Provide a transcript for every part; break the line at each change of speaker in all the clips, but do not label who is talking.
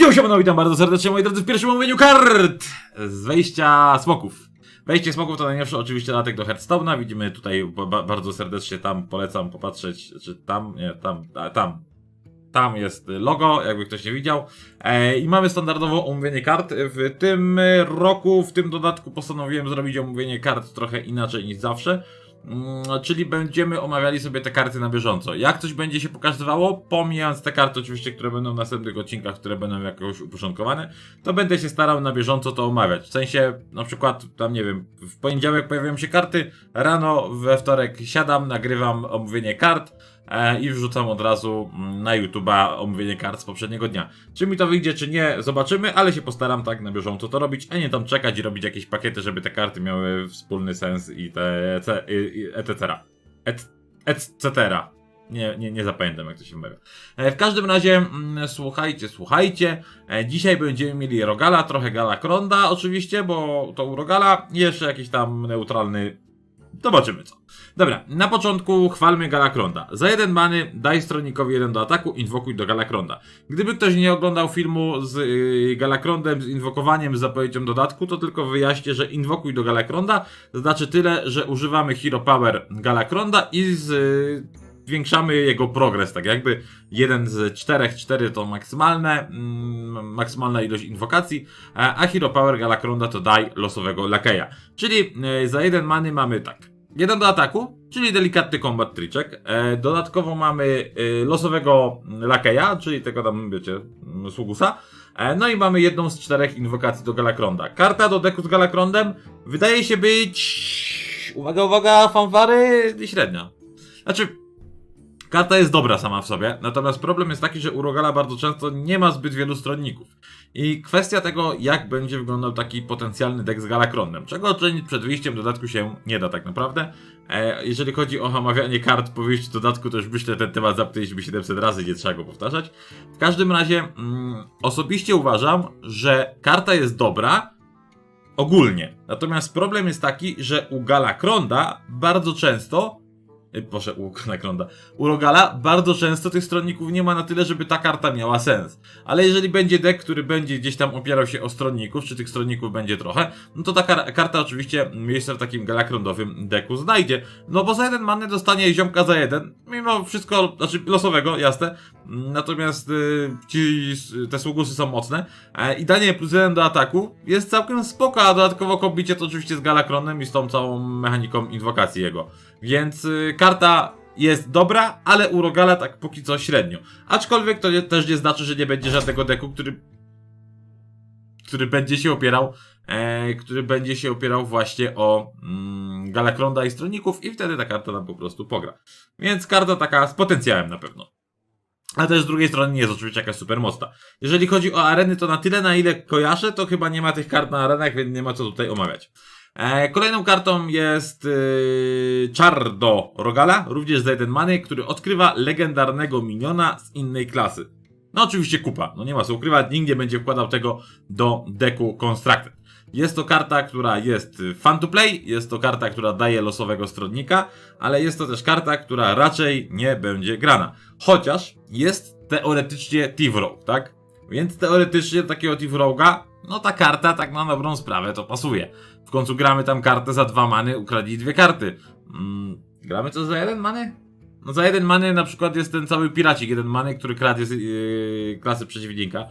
Yo, siemano, witam bardzo serdecznie moi drodzy w pierwszym omówieniu kart z wejścia smoków. Wejście smoków to najnowszy oczywiście dodatek do Hearthstone'a, widzimy tutaj ba ba- bardzo serdecznie, tam polecam popatrzeć, czy tam, nie, tam, a, tam. Tam jest logo, jakby ktoś nie widział. E, I mamy standardowo omówienie kart. W tym roku, w tym dodatku postanowiłem zrobić omówienie kart trochę inaczej niż zawsze. Mm, Czyli będziemy omawiali sobie te karty na bieżąco. Jak coś będzie się pokazywało, pomijając te karty oczywiście, które będą w następnych odcinkach, które będą jakoś uporządkowane, to będę się starał na bieżąco to omawiać. W sensie, na przykład, tam nie wiem, w poniedziałek pojawiają się karty, rano we wtorek siadam, nagrywam omówienie kart i wrzucam od razu mm, na YouTube'a omówienie kart z poprzedniego dnia. Czy mi to wyjdzie, czy nie, zobaczymy, ale się postaram tak na bieżąco to robić, a nie tam czekać i robić jakieś pakiety, żeby te karty miały wspólny sens i te etc. Et, etc. Nie, nie, nie zapamiętam jak to się mawia. E, W każdym razie, mm, słuchajcie, słuchajcie. E, Dzisiaj będziemy mieli Rogala, trochę Galakronda oczywiście, bo to u Rogala jeszcze jakiś tam neutralny. Zobaczymy co. Dobra, na początku chwalmy Galakronda. Za jeden many daj stronikowi jeden do ataku, inwokuj do Galakronda. Gdyby ktoś nie oglądał filmu z yy, Galakrondem, z inwokowaniem, z zapowiedzią dodatku, to tylko wyjaśnię, że inwokuj do Galakronda znaczy tyle, że używamy Hero Power Galakronda i z, yy, zwiększamy jego progres, tak jakby jeden z czterech, cztery to maksymalne, mm, maksymalna ilość inwokacji, a, Hero Power Galakronda to daj losowego lakeja. Czyli yy, za jeden many mamy tak. Jeden do ataku, czyli delikatny combat triczek. E, dodatkowo mamy e, losowego lakeja, czyli tego tam, wiecie, sługusa. E, no i mamy jedną z czterech inwokacji do Galakronda. Karta do deku z Galakrondem wydaje się być... Uwaga, uwaga, fanfary średnia. Znaczy, karta jest dobra sama w sobie, natomiast problem jest taki, że u Rogala bardzo często nie ma zbyt wielu stronników. I kwestia tego, jak będzie wyglądał taki potencjalny deck z Galakrondem. Czego ocenić przed wyjściem dodatku się nie da tak naprawdę. E, jeżeli chodzi o omawianie kart po wyjściu dodatku, to już myślę, ten temat zapytaliśmy 700 razy, nie trzeba go powtarzać. W każdym razie, mm, osobiście uważam, że karta jest dobra, ogólnie. Natomiast problem jest taki, że u Galakronda bardzo często Proszę, u Galakronda. U Rogala bardzo często tych stronników nie ma na tyle, żeby ta karta miała sens. Ale jeżeli będzie deck, który będzie gdzieś tam opierał się o stronników, czy tych stronników będzie trochę, no to ta kar karta oczywiście miejsce w takim galakrondowym decku znajdzie. No bo za jeden manę dostanie ziomka za jeden, mimo wszystko, znaczy losowego, jasne. Natomiast y, ci, te sługusy są mocne. E, I danie plus jeden do ataku jest całkiem spoko, a dodatkowo kombicie to oczywiście z Galakronem i z tą całą mechaniką inwokacji jego. Więc y, karta jest dobra, ale u Rogala tak póki co średnio. Aczkolwiek to nie, też nie znaczy, że nie będzie żadnego deku, który który będzie się opierał e, który będzie się opierał właśnie o mm, Galakronda i stronników i wtedy ta karta nam po prostu pogra. Więc karta taka z potencjałem na pewno. A też z drugiej strony nie jest oczywiście jakaś super mocna. Jeżeli chodzi o areny, to na tyle na ile kojarzę, to chyba nie ma tych kart na arenach, więc nie ma co tutaj omawiać. E, kolejną kartą jest yy, czar do Rogala, również za jeden many, który odkrywa legendarnego miniona z innej klasy. No oczywiście kupa, no nie ma co ukrywać, nikt nie będzie wkładał tego do deku Constructed. Jest to karta, która jest y, fun to play, jest to karta, która daje losowego stronnika, ale jest to też karta, która raczej nie będzie grana. Chociaż jest teoretycznie Rogue, tak? Więc teoretycznie takiego Thief Rogue'a, no ta karta tak na dobrą sprawę to pasuje. W końcu gramy tam kartę za dwa many, ukradli dwie karty. Mm, gramy co za jeden many? No za jeden many na przykład jest ten cały piracik, jeden many, który kradnie z yy, klasy przeciwnika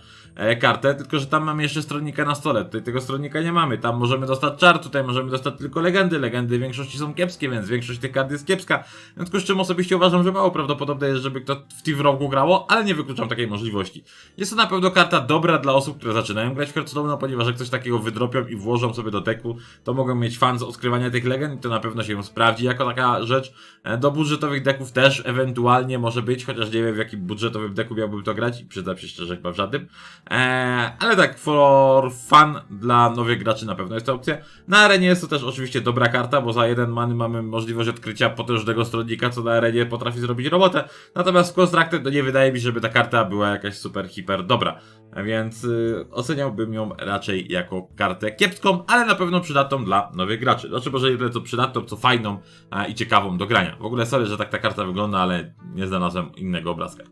kartę, tylko że tam mamy jeszcze stronnika na stole, tutaj tego stronnika nie mamy, tam możemy dostać czar, tutaj możemy dostać tylko legendy, legendy w większości są kiepskie, więc większość tych kart jest kiepska, w związku z czym osobiście uważam, że mało prawdopodobne jest, żeby kto w Thief Rogu grało, ale nie wykluczam takiej możliwości. Jest to na pewno karta dobra dla osób, które zaczynają grać w Hearthstone, ponieważ jak coś takiego wydropią i włożą sobie do deku, to mogą mieć fan z odkrywania tych legend i to na pewno się sprawdzi jako taka rzecz. E, Do budżetowych deków też ewentualnie może być, chociaż nie wiem w jakim budżetowym deku miałbym to grać i przyznam się szczerze chyba w żadnym. Eee, ale tak, for fun dla nowych graczy na pewno jest to opcja. Na arenie jest to też oczywiście dobra karta, bo za jeden many mamy możliwość odkrycia potężnego stronnika, co na arenie potrafi zrobić robotę. Natomiast w Constructed to nie wydaje mi się, żeby ta karta była jakaś super, hiper dobra. Więc y, oceniałbym ją raczej jako kartę kiepską, ale na pewno przydatną dla nowych graczy. Znaczy może nie tyle co przydatną, co fajną a, i ciekawą do grania. W ogóle sorry, że tak ta karta wygląda, ale nie znalazłem innego obrazka.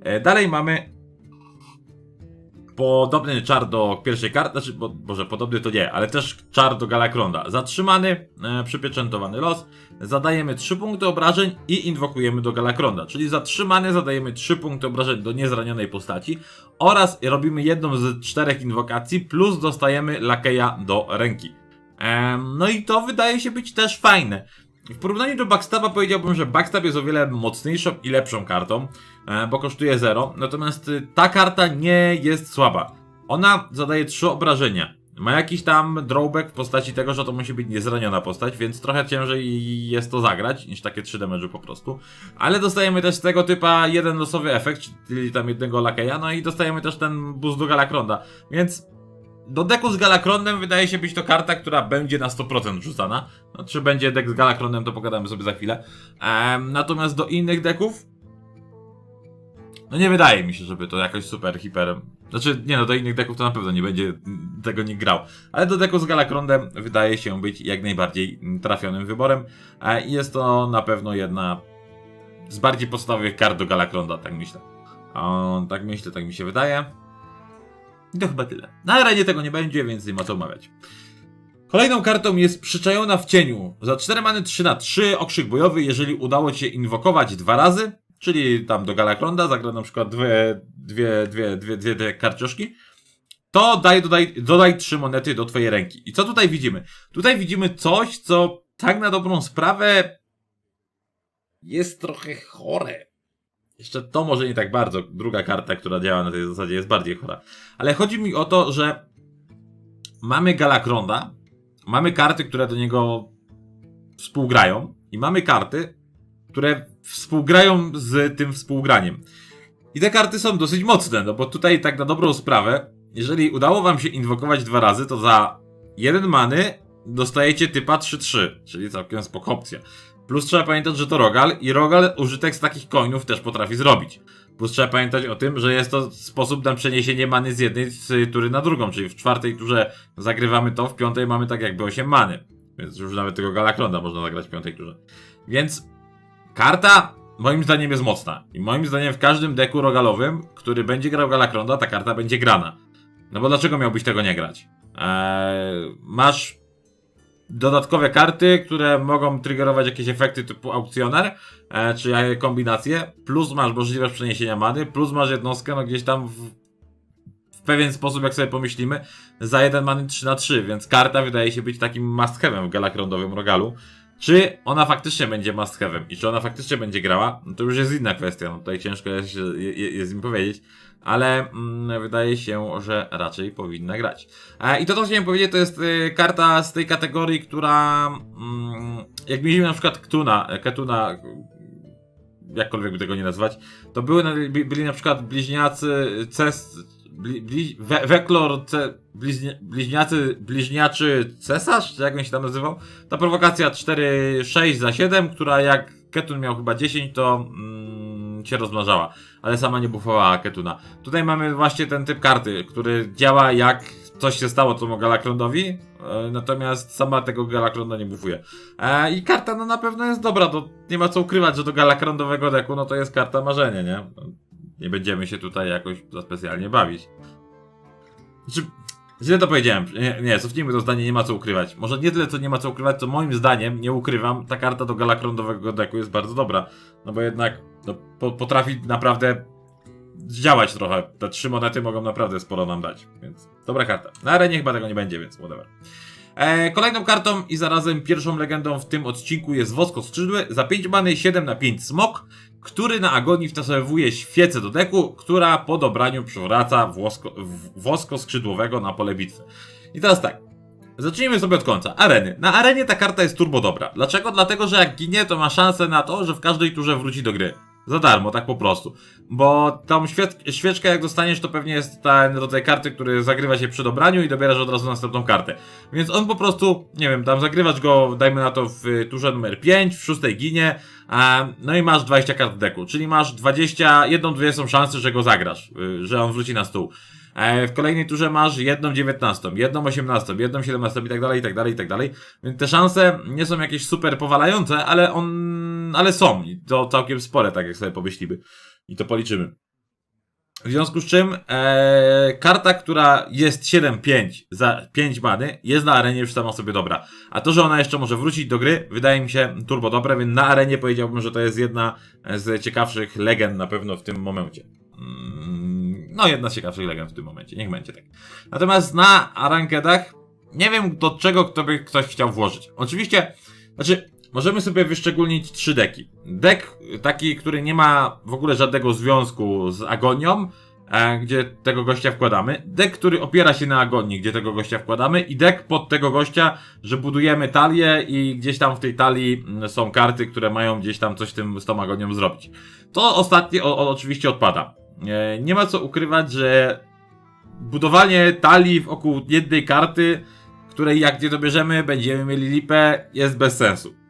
E, dalej mamy podobny czar do pierwszej karty, znaczy, bo, boże, podobny to nie, ale też czar do Galakronda. Zatrzymany, e, przypieczętowany los, zadajemy 3 punkty obrażeń i inwokujemy do Galakronda, czyli zatrzymany zadajemy 3 punkty obrażeń do niezranionej postaci oraz robimy jedną z czterech inwokacji, plus dostajemy lakeja do ręki. Em, no i to wydaje się być też fajne. W porównaniu do Backstaba powiedziałbym, że Backstab jest o wiele mocniejszą i lepszą kartą, e, bo kosztuje 0, natomiast y, ta karta nie jest słaba. Ona zadaje 3 obrażenia. Ma jakiś tam drawback w postaci tego, że to musi być niezraniona postać, więc trochę ciężej jest to zagrać niż takie 3 damage po prostu. Ale dostajemy też tego typa jeden losowy efekt, czyli tam jednego lakeja, no i dostajemy też ten boost do Galakronda, więc do deku z Galakronem wydaje się być to karta, która będzie na 100% rzucana. No, czy będzie dek z Galakronem, to pogadamy sobie za chwilę. Em, natomiast do innych deków. No nie wydaje mi się, żeby to jakoś super, hiper. Znaczy, nie no, do innych deków to na pewno nie będzie tego nie grał. Ale do deku z Galakronem wydaje się być jak najbardziej trafionym wyborem. E, I jest to na pewno jedna z bardziej podstawowych kart do Galakronda, tak myślę. O, tak myślę, tak mi się wydaje. To chyba tyle. Na arenie tego nie będzie, więc nie ma co omawiać. Kolejną kartą jest przyczajona w cieniu. Za 4 many 3 na 3 okrzyk bojowy, jeżeli udało ci się inwokować dwa razy, czyli tam do Galakronda, zagra na przykład dwie, dwie, dwie, dwie, dwie, dwie karcioszki, to daj, dodaj, dodaj 3 monety do twojej ręki. I co tutaj widzimy? Tutaj widzimy coś, co tak na dobrą sprawę jest trochę chore. Jeszcze to może nie tak bardzo. Druga karta, która działa na tej zasadzie, jest bardziej chora. Ale chodzi mi o to, że mamy Galakronda, mamy karty, które do niego współgrają i mamy karty, które współgrają z tym współgraniem. I te karty są dosyć mocne, no bo tutaj tak na dobrą sprawę, jeżeli udało wam się inwokować dwa razy, to za jeden many dostajecie typa 3-3, czyli całkiem spoko opcja. Plus trzeba pamiętać, że to Rogal i Rogal użytek z takich coinów też potrafi zrobić. Plus trzeba pamiętać o tym, że jest to sposób na przeniesienie many z jednej tury na drugą, czyli w czwartej turze zagrywamy to, w piątej mamy tak jakby 8 many. Więc już nawet tego Galakronda można zagrać w piątej turze. Więc karta moim zdaniem jest mocna. I moim zdaniem w każdym deku rogalowym, który będzie grał Galakronda, ta karta będzie grana. No bo dlaczego miałbyś tego nie grać? Eee, masz dodatkowe karty, które mogą triggerować jakieś efekty typu aukcjoner, e, czy kombinacje, plus masz możliwość przeniesienia many, plus masz jednostkę no gdzieś tam w, w pewien sposób, jak sobie pomyślimy, za jeden many 3 na 3 więc karta wydaje się być takim must w Galakrondowym Rogalu. Czy ona faktycznie będzie must i czy ona faktycznie będzie grała, no to już jest inna kwestia, no tutaj ciężko jest, jest im powiedzieć, ale mm, wydaje się, że raczej powinna grać. E, I to, co chciałem powiedzieć, to jest y, karta z tej kategorii, która mm, jak mieliśmy na przykład Ktuna, Ketuna, jakkolwiek by tego nie nazwać, to były, byli na przykład bliźniacy Ces, bli, bli, we, Weklor, ce, bliźnia, bliźniacy, bliźniaczy cesarz, czy jak on się tam nazywał? Ta prowokacja 4-6 za 7, która jak Ketun miał chyba 10, to mm, się rozmnażała, ale sama nie bufowała Ketuna. Tutaj mamy właśnie ten typ karty, który działa jak coś się stało tomu Galakrondowi, e, natomiast sama tego Galakronda nie bufuje. E, I karta no na pewno jest dobra, to nie ma co ukrywać, że do Galakrondowego deku no to jest karta marzenia, nie? Nie będziemy się tutaj jakoś za specjalnie bawić. Znaczy, źle to powiedziałem. Nie, nie, cofnijmy to zdanie, nie ma co ukrywać. Może nie tyle, co nie ma co ukrywać, co moim zdaniem, nie ukrywam, ta karta do Galakrondowego deku jest bardzo dobra. No bo jednak no, po, potrafi naprawdę zdziałać trochę. Te trzy monety mogą naprawdę sporo nam dać, więc dobra karta. Na arenie chyba tego nie będzie, więc whatever. E, kolejną kartą i zarazem pierwszą legendą w tym odcinku jest Wosko Skrzydły. Za 5 many 7 na 5 smok, który na agonii wtasowuje świecę do deku, która po dobraniu przywraca włosko, wosko skrzydłowego na pole bitwy. I teraz tak. Zacznijmy sobie od końca. Areny. Na arenie ta karta jest turbo dobra. Dlaczego? Dlatego, że jak ginie, to ma szansę na to, że w każdej turze wróci do gry. Za darmo, tak po prostu. Bo tą świec- świeczkę jak dostaniesz, to pewnie jest ten rodzaj karty, który zagrywa się przy dobraniu i dobierasz od razu następną kartę. Więc on po prostu, nie wiem, tam zagrywasz go, dajmy na to w turze numer 5, w szóstej ginie, a, no i masz 20 kart w deku, czyli masz 20, jedną, dwie są szanse, że go zagrasz, y, że on wróci na stół. E, w kolejnej turze masz jedną 19, jedną 18, jedną 17 i tak dalej, i tak dalej, i tak dalej. Więc te szanse nie są jakieś super powalające, ale on, ale są i to całkiem spore, tak jak sobie pomyślimy. I to policzymy. W związku z czym e, karta, która jest 7-5 za 5 bany, jest na arenie już sama sobie dobra. A to, że ona jeszcze może wrócić do gry, wydaje mi się turbo dobre, więc na arenie powiedziałbym, że to jest jedna z ciekawszych legend na pewno w tym momencie. Mm, No, jedna z ciekawszych legend w tym momencie, niech będzie tak. Natomiast na rankedach nie wiem do czego kto by ktoś chciał włożyć. Oczywiście, znaczy, możemy sobie wyszczególnić trzy deki. Dek taki, który nie ma w ogóle żadnego związku z agonią, e, gdzie tego gościa wkładamy. Dek, który opiera się na agonii, gdzie tego gościa wkładamy. I dek pod tego gościa, że budujemy talię i gdzieś tam w tej talii mm, są karty, które mają gdzieś tam coś tym, z tą agonią zrobić. To ostatnie o, o, oczywiście odpada. E, nie ma co ukrywać, że budowanie talii wokół jednej karty, której jak nie dobierzemy, będziemy mieli lipę, jest bez sensu.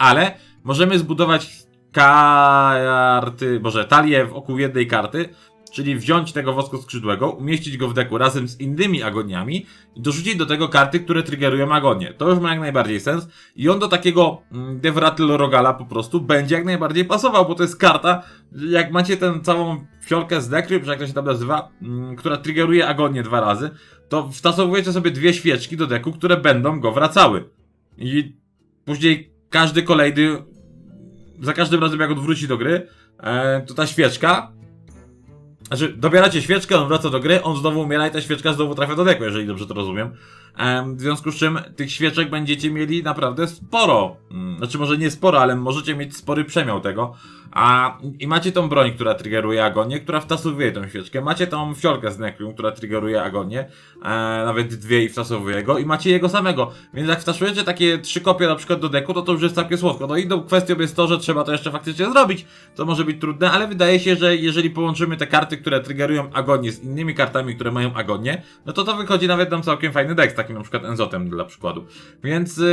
Ale możemy zbudować karty, boże, talię wokół jednej karty, czyli wziąć tego woskoskrzydłego, umieścić go w deku razem z innymi agoniami i dorzucić do tego karty, które triggerują agonię. To już ma jak najbardziej sens i on do takiego mm, Devratel Rogala po prostu będzie jak najbardziej pasował, bo to jest karta, jak macie tę całą fiolkę z dekry, czy jak to się tam nazywa, mm, która triggeruje agonię dwa razy, to wstosowujecie sobie dwie świeczki do deku, które będą go wracały. I później każdy kolejny, za każdym razem jak on wróci do gry, e, to ta świeczka, znaczy dobieracie świeczkę, on wraca do gry, on znowu umiera i ta świeczka znowu trafia do deku, jeżeli dobrze to rozumiem. Em, w związku z czym tych świeczek będziecie mieli naprawdę sporo. Mm, Znaczy może nie sporo, ale możecie mieć spory przemiał tego. A i macie tą broń, która triggeruje agonię, która wtasowuje tą świeczkę. Macie tą fiolkę z Nekrium, która triggeruje agonię. E, nawet dwie i wtasowuje go. I macie jego samego. Więc jak wtasujecie takie trzy kopie na przykład do deku, to to już jest całkiem słodko. No i inną kwestią jest to, że trzeba to jeszcze faktycznie zrobić. To może być trudne, ale wydaje się, że jeżeli połączymy te karty, które triggerują agonię z innymi kartami, które mają agonię, no to to wychodzi nawet nam całkiem fajny deck, z takim na przykład Enzotem dla przykładu. Więc yy,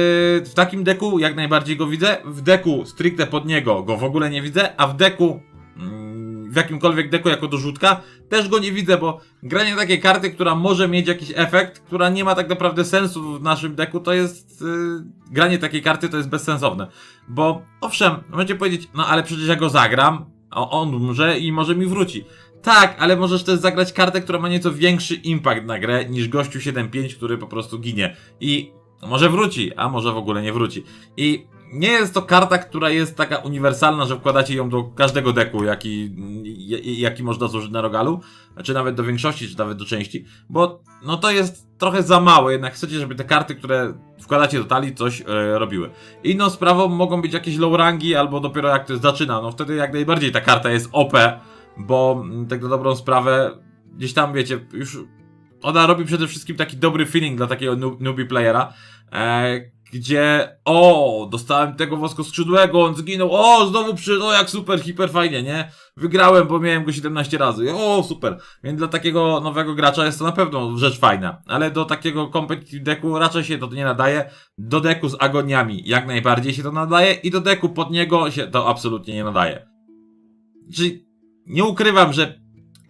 w takim deku jak najbardziej go widzę. W deku stricte pod niego go w ogóle nie a w deku mm, w jakimkolwiek deku jako dorzutka też go nie widzę, bo granie takiej karty, która może mieć jakiś efekt, która nie ma tak naprawdę sensu w naszym deku, to jest yy, granie takiej karty to jest bezsensowne. Bo owszem, możecie powiedzieć, no ale przecież ja go zagram, on umrze i może mi wróci. Tak, ale możesz też zagrać kartę, która ma nieco większy impact na grę niż gościu 7-5, który po prostu ginie. I może wróci, a może w ogóle nie wróci. I nie jest to karta, która jest taka uniwersalna, że wkładacie ją do każdego deku, jaki, jaki można zużyć na rogalu, czy nawet do większości, czy nawet do części, bo no to jest trochę za mało, jednak chcecie, żeby te karty, które wkładacie do talii, coś e, robiły. Inną sprawą mogą być jakieś low rangi, albo dopiero jak to zaczyna, no wtedy jak najbardziej ta karta jest OP, bo mm, tak na dobrą sprawę, gdzieś tam wiecie, już ona robi przede wszystkim taki dobry feeling dla takiego newbie playera, e, gdzie o, dostałem tego woskoskrzydłego, on zginął, o, znowu przy, o, jak super, hiper fajnie, nie? Wygrałem, bo miałem go 17 razy, o, super. Więc dla takiego nowego gracza jest to na pewno rzecz fajna, ale do takiego competitive decku raczej się to nie nadaje. Do deku z agoniami jak najbardziej się to nadaje i do deku pod niego się to absolutnie nie nadaje. Czyli nie ukrywam, że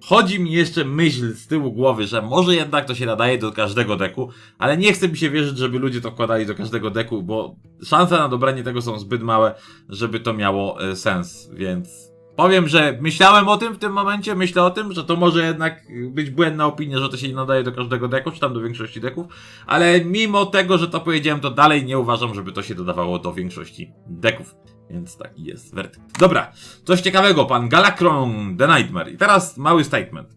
chodzi mi jeszcze myśl z tyłu głowy, że może jednak to się nadaje do każdego deku, ale nie chcę mi się wierzyć, żeby ludzie to wkładali do każdego deku, bo szanse na dobranie tego są zbyt małe, żeby to miało e, sens, więc powiem, że myślałem o tym w tym momencie, myślę o tym, że to może jednak być błędna opinia, że to się nie nadaje do każdego deku, czy tam do większości deków, ale mimo tego, że to powiedziałem, to dalej nie uważam, żeby to się dodawało do większości deków. Więc taki jest werdykt. Dobra, coś ciekawego, pan Galakron The Nightmare. I teraz mały statement.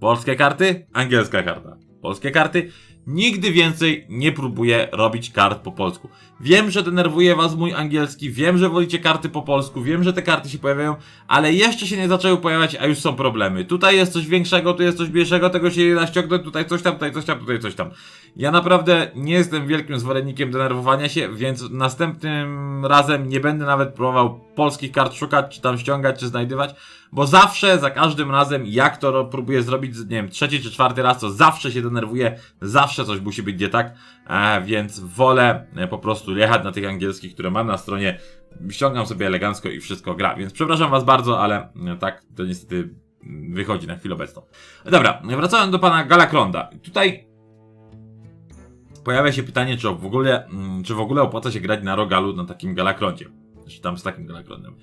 Polskie karty, angielska karta. Polskie karty, nigdy więcej nie próbuję robić kart po polsku. Wiem, że denerwuje was mój angielski, wiem, że wolicie karty po polsku, wiem, że te karty się pojawiają, ale jeszcze się nie zaczęły pojawiać, a już są problemy. Tutaj jest coś większego, tu jest coś mniejszego, tego się nie da ściągnąć, tutaj coś tam, tutaj coś tam, tutaj coś tam. Ja naprawdę nie jestem wielkim zwolennikiem denerwowania się, więc następnym razem nie będę nawet próbował polskich kart szukać, czy tam ściągać, czy znajdywać, bo zawsze, za każdym razem, jak to próbuję zrobić, nie wiem, trzeci czy czwarty raz, to zawsze się denerwuję, zawsze coś musi być nie tak, więc wolę e, po prostu jechać na tych angielskich, które mam na stronie, ściągam sobie elegancko i wszystko gra, więc przepraszam was bardzo, ale e, tak to niestety mm, wychodzi na chwilę obecną. Dobra, wracając do pana Galakronda. Tutaj pojawia się pytanie, czy w ogóle, mm, czy w ogóle opłaca się grać na Rogalu na takim Galakrondzie. Czy tam z takim Galakrondem.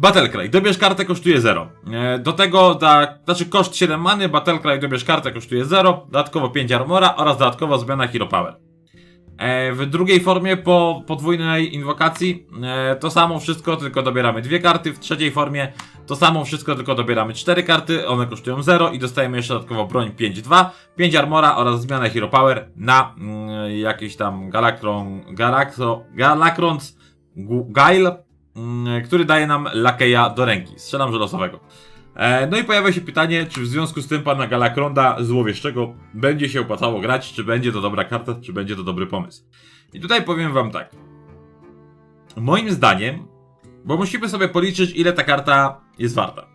Battlecry. Dobierz kartę, kosztuje 0. E, do tego, da, znaczy koszt 7 many, Battlecry, dobierz kartę, kosztuje 0. Dodatkowo 5 armora oraz dodatkowo zmiana Hero Power. E, w drugiej formie po podwójnej inwokacji e, to samo wszystko, tylko dobieramy dwie karty. W trzeciej formie to samo wszystko, tylko dobieramy cztery karty. One kosztują 0 i dostajemy jeszcze dodatkowo broń 5-2, 5 armora oraz zmianę Hero Power na mm, jakiś tam Galactron, Galactro, Galacrons Gu- Gail, który daje nam lakeja do ręki. Strzelam, że losowego. E, No i pojawia się pytanie, czy w związku z tym pana Galakronda złowieszczego będzie się opłacało grać, czy będzie to dobra karta, czy będzie to dobry pomysł. I tutaj powiem wam tak. Moim zdaniem, bo musimy sobie policzyć, ile ta karta jest warta.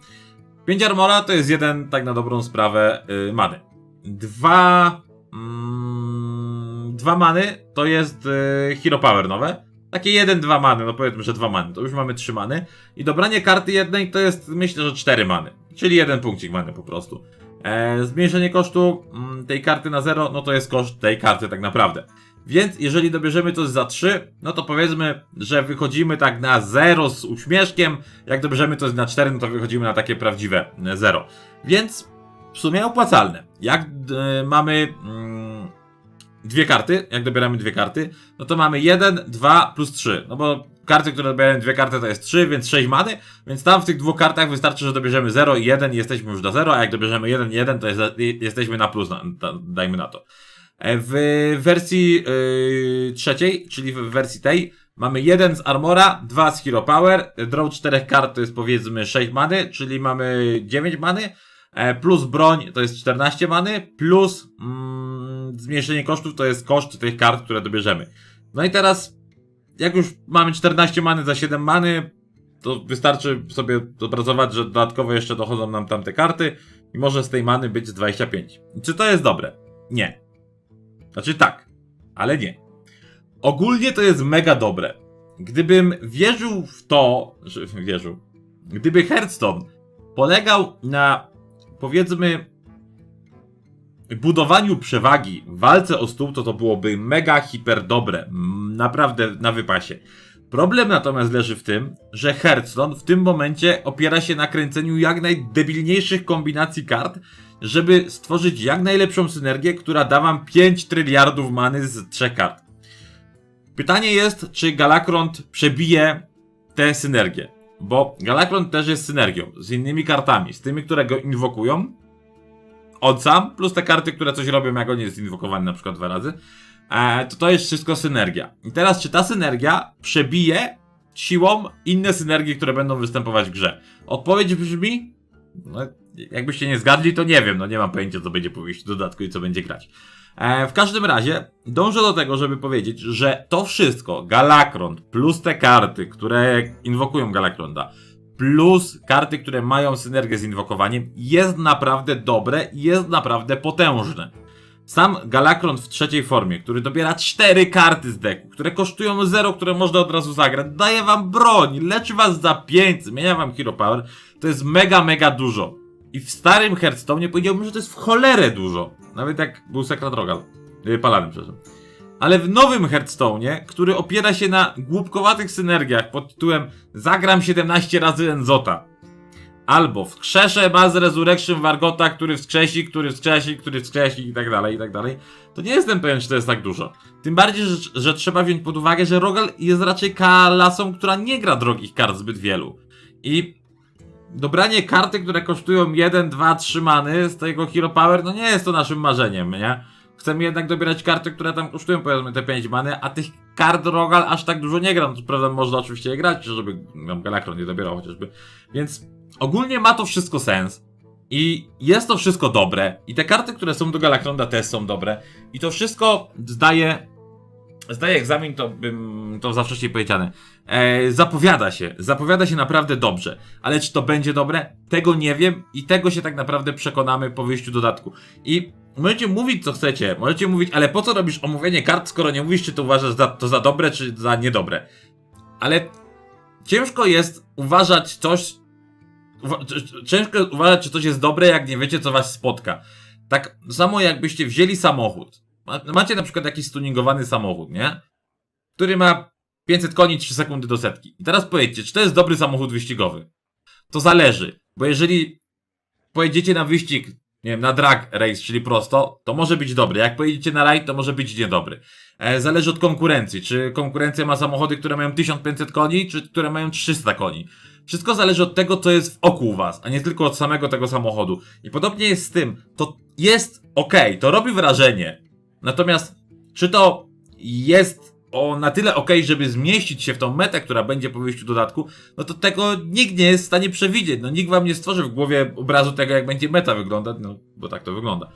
5 armora to jest jeden, tak na dobrą sprawę, yy, many. Dwa... Mm, dwa many to jest yy, Hero Power nowe. Takie jeden, dwa many, no powiedzmy, że dwa many. To już mamy trzy many. I dobranie karty jednej to jest, myślę, że cztery many. Czyli jeden punkcik many po prostu. E, zmniejszenie kosztu mm, tej karty na zero, no to jest koszt tej karty tak naprawdę. Więc jeżeli dobierzemy coś za 3, no to powiedzmy, że wychodzimy tak na 0 z uśmieszkiem. Jak dobierzemy coś na 4, no to wychodzimy na takie prawdziwe 0. Więc w sumie opłacalne. Jak e, mamy mm, dwie karty, jak dobieramy dwie karty, no to mamy 1, 2 plus 3. No bo karty, które dobierają dwie karty to jest 3, więc 6 many, więc tam w tych dwóch kartach wystarczy, że dobierzemy 0 i 1 i jesteśmy już na 0, a jak dobierzemy 1 i 1 to jest, jesteśmy na plus, na, da, dajmy na to. E, W wersji yy, trzeciej, czyli w wersji tej, mamy jeden z Armora, dwa z Hero Power, draw czterech kart to jest powiedzmy 6 many, czyli mamy 9 many, e, plus broń to jest 14 many, plus mm, zmniejszenie kosztów to jest koszt tych kart, które dobierzemy. No i teraz, jak już mamy 14 many za 7 many, to wystarczy sobie dopracować, że dodatkowo jeszcze dochodzą nam tamte karty i może z tej many być z 25. Czy to jest dobre? Nie. Znaczy tak, ale nie. Ogólnie to jest mega dobre. Gdybym wierzył w to, że wierzył, gdyby Hearthstone polegał na powiedzmy budowaniu przewagi w walce o stół, to to byłoby mega hiper dobre. Naprawdę na wypasie. Problem natomiast leży w tym, że Hearthstone w tym momencie opiera się na kręceniu jak najdebilniejszych kombinacji kart, żeby stworzyć jak najlepszą synergię, która da wam 5 tryliardów many z trzech kart. Pytanie jest, czy Galakrond przebije tę synergię. Bo Galakrond też jest synergią z innymi kartami, z tymi, które go inwokują. On sam, plus te karty, które coś robią, jak on jest inwokowany na przykład dwa razy. E, to to jest wszystko synergia. I teraz, czy ta synergia przebije siłą inne synergie, które będą występować w grze? Odpowiedź brzmi, no, jakbyście nie zgadli, to nie wiem, no nie mam pojęcia, co będzie po wyjściu dodatku i co będzie grać. E, w każdym razie, dążę do tego, żeby powiedzieć, że to wszystko, Galakrond, plus te karty, które inwokują Galakronda, plus karty, które mają synergię z inwokowaniem, jest naprawdę dobre i jest naprawdę potężne. Sam Galakron w trzeciej formie, który dobiera cztery karty z deku, które kosztują 0, które można od razu zagrać, daje wam broń, leczy was za 5, zmienia wam Hero Power, to jest mega, mega dużo. I w starym Hearthstone powiedziałbym, że to jest w cholerę dużo. Nawet jak był Sekret Rogal. Yy, Paladin, przepraszam. Ale w nowym Hearthstone'ie, który opiera się na głupkowatych synergiach pod tytułem Zagram 17 razy Enzota. Albo wskrzeszę Baz Resurrection Wargota, który wskrzesi, który wskrzesi, który wskrzesi i tak dalej, i tak dalej. To nie jestem pewien, czy to jest tak dużo. Tym bardziej, że, że trzeba wziąć pod uwagę, że Rogal jest raczej klasą, która nie gra drogich kart zbyt wielu. I dobranie karty, które kosztują 1, 2, 3 many z tego Hero Power, no nie jest to naszym marzeniem, nie? Chcemy jednak dobierać karty, które tam kosztują powiedzmy te 5 many, a tych kart Rogal aż tak dużo nie gra. No to prawda, można oczywiście je grać, żeby nam Galakron nie dobierał chociażby. Więc ogólnie ma to wszystko sens. I jest to wszystko dobre. I te karty, które są do Galakronda też są dobre. I to wszystko zdaje zdaje egzamin, to bym to za wcześniej powiedziane. E, zapowiada się, zapowiada się naprawdę dobrze. Ale czy to będzie dobre? Tego nie wiem i tego się tak naprawdę przekonamy po wyjściu dodatku. I możecie mówić co chcecie, możecie mówić, ale po co robisz omówienie kart, skoro nie mówisz, czy to uważasz za, to za dobre, czy za niedobre. Ale ciężko jest uważać coś. uwa- Ciężko uważać, czy coś jest dobre, jak nie wiecie, co was spotka. Tak samo jakbyście wzięli samochód. Ma- Macie na przykład jakiś stuningowany samochód, nie? Który ma 500 koni 3 sekundy do setki. I teraz powiedzcie, czy to jest dobry samochód wyścigowy? to zależy. Bo jeżeli pojedziecie na wyścig, nie wiem, na drag race, czyli prosto, to może być dobry. Jak pojedziecie na rajd, to może być niedobry. E, zależy od konkurencji. Czy konkurencja ma samochody, które mają 1500 koni, czy które mają 300 koni. Wszystko zależy od tego, co jest w oku u was, a nie tylko od samego tego samochodu. I podobnie jest z tym. To jest ok, to robi wrażenie. Natomiast, czy to jest o na tyle ok, żeby zmieścić się w tą metę, która będzie po wyjściu dodatku, no to tego nikt nie jest w stanie przewidzieć. No nikt wam nie stworzy w głowie obrazu tego, jak będzie meta wyglądać, no bo tak to wygląda.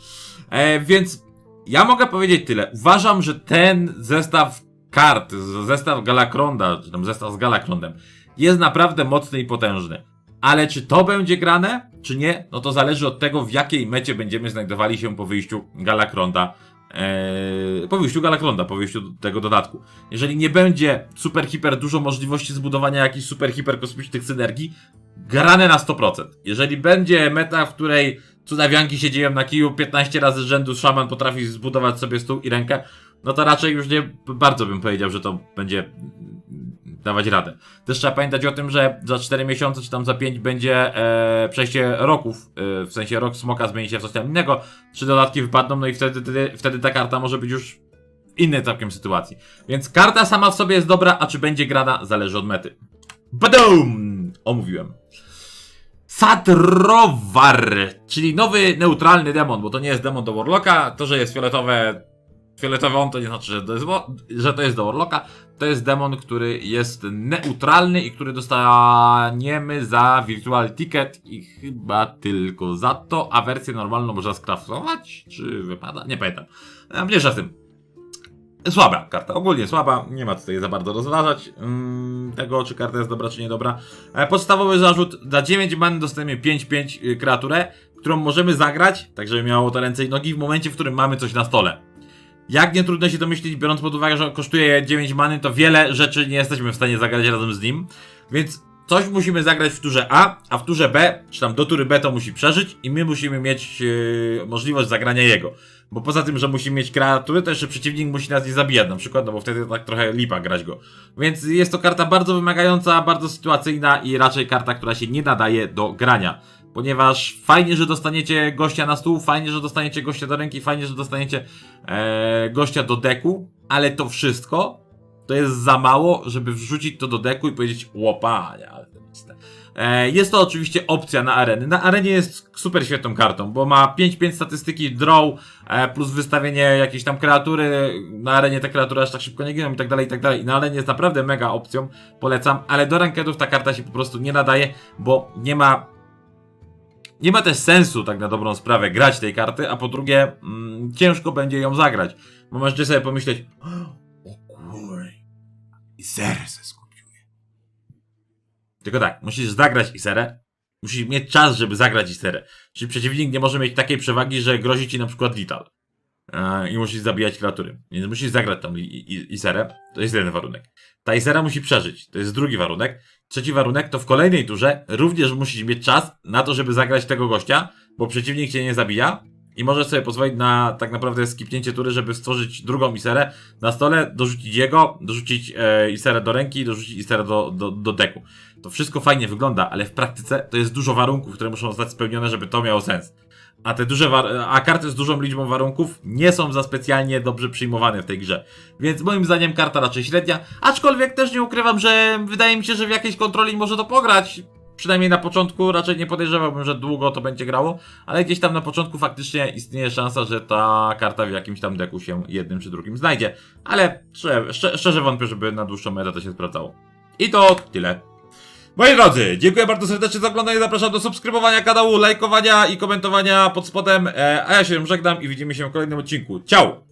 E, więc ja mogę powiedzieć tyle. Uważam, że ten zestaw kart, zestaw Galakronda, czy tam zestaw z Galakrondem, jest naprawdę mocny i potężny. Ale czy to będzie grane, czy nie, no to zależy od tego, w jakiej mecie będziemy znajdowali się po wyjściu Galakronda. Eee, po wyjściu Galakronda, po wyjściu tego dodatku. Jeżeli nie będzie super hiper dużo możliwości zbudowania jakichś super hiper kosmicznych synergii, grane na 100%. Jeżeli będzie meta, w której cudawianki się dzieją na kiju 15 razy z rzędu, szaman potrafi zbudować sobie stół i rękę, no to raczej już nie bardzo bym powiedział, że to będzie dawać radę. Też trzeba pamiętać o tym, że za 4 miesiące czy tam za 5 będzie e, przejście roków, e, w sensie rok smoka zmieni się w coś tam innego, trzy dodatki wypadną, no i wtedy, wtedy, wtedy ta karta może być już w innej całkiem sytuacji. Więc karta sama w sobie jest dobra, a czy będzie grana zależy od mety. Badum! Omówiłem. Satrowar, czyli nowy neutralny demon, bo to nie jest demon do Warlocka, to, że jest fioletowe, fioletowy on to nie znaczy, że to jest, że to jest do Warlocka, to jest demon, który jest neutralny i który dostaniemy za Virtual Ticket i chyba tylko za to, a wersję normalną można skraftować, czy wypada? Nie pamiętam. E, Mniejsza z tym. Słaba karta, ogólnie słaba, nie ma tutaj za bardzo rozważać mm, tego, czy karta jest dobra, czy niedobra. E, podstawowy zarzut, za 9 man dostajemy 5-5 y, kreaturę, którą możemy zagrać, tak żeby miało to ręce i nogi w momencie, w którym mamy coś na stole. Jak nie trudno się domyślić, biorąc pod uwagę, że kosztuje 9 many, to wiele rzeczy nie jesteśmy w stanie zagrać razem z nim, więc coś musimy zagrać w turze A, a w turze B, czy tam do tury B to musi przeżyć i my musimy mieć yy, możliwość zagrania jego. Bo poza tym, że musimy mieć kreatury, to jeszcze przeciwnik musi nas nie zabijać na przykład, no bo wtedy tak trochę lipa grać go. Więc jest to karta bardzo wymagająca, bardzo sytuacyjna i raczej karta, która się nie nadaje do grania. Ponieważ fajnie, że dostaniecie gościa na stół, fajnie, że dostaniecie gościa do ręki, fajnie, że dostaniecie e, gościa do deku, ale to wszystko to jest za mało, żeby wrzucić to do deku i powiedzieć łopanie, ale to jest e, Jest to oczywiście opcja na areny. Na arenie jest super świetną kartą, bo ma 5-5 statystyki draw, e, plus wystawienie jakiejś tam kreatury. Na arenie te kreatury aż tak szybko nie giną i tak dalej, i tak dalej. Na arenie jest naprawdę mega opcją, polecam, ale do rankedów ta karta się po prostu nie nadaje, bo nie ma nie ma też sensu, tak na dobrą sprawę, grać tej karty, a po drugie, mm, ciężko będzie ją zagrać. Bo możecie sobie pomyśleć, o kury, i serę se skupiuje. Tylko tak, musisz zagrać Iserę, musisz mieć czas, żeby zagrać Iserę. Czyli przeciwnik nie może mieć takiej przewagi, że grozi ci na przykład Lital. E, I musisz zabijać kreatury. Więc musisz zagrać tą I- I- Iserę, to jest jeden warunek. Ta Isera musi przeżyć, to jest drugi warunek. Trzeci warunek to w kolejnej turze również musisz mieć czas na to, żeby zagrać tego gościa, bo przeciwnik cię nie zabija i możesz sobie pozwolić na tak naprawdę skipnięcie tury, żeby stworzyć drugą iserę na stole, dorzucić jego, dorzucić e, iserę do ręki, dorzucić iserę do, do, do deku. To wszystko fajnie wygląda, ale w praktyce to jest dużo warunków, które muszą zostać spełnione, żeby to miało sens. A te duże a karty z dużą liczbą warunków nie są za specjalnie dobrze przyjmowane w tej grze. Więc moim zdaniem karta raczej średnia, aczkolwiek też nie ukrywam, że wydaje mi się, że w jakiejś kontroli może to pograć. Przynajmniej na początku raczej nie podejrzewałbym, że długo to będzie grało, ale gdzieś tam na początku faktycznie istnieje szansa, że ta karta w jakimś tam deku się jednym czy drugim znajdzie. Ale szczerze, szczerze wątpię, żeby na dłuższą metę to się sprawdzało. I to tyle. Moi drodzy, dziękuję bardzo serdecznie za oglądanie, zapraszam do subskrybowania kanału, lajkowania i komentowania pod spodem, e, a ja się żegnam i widzimy się w kolejnym odcinku. Ciao!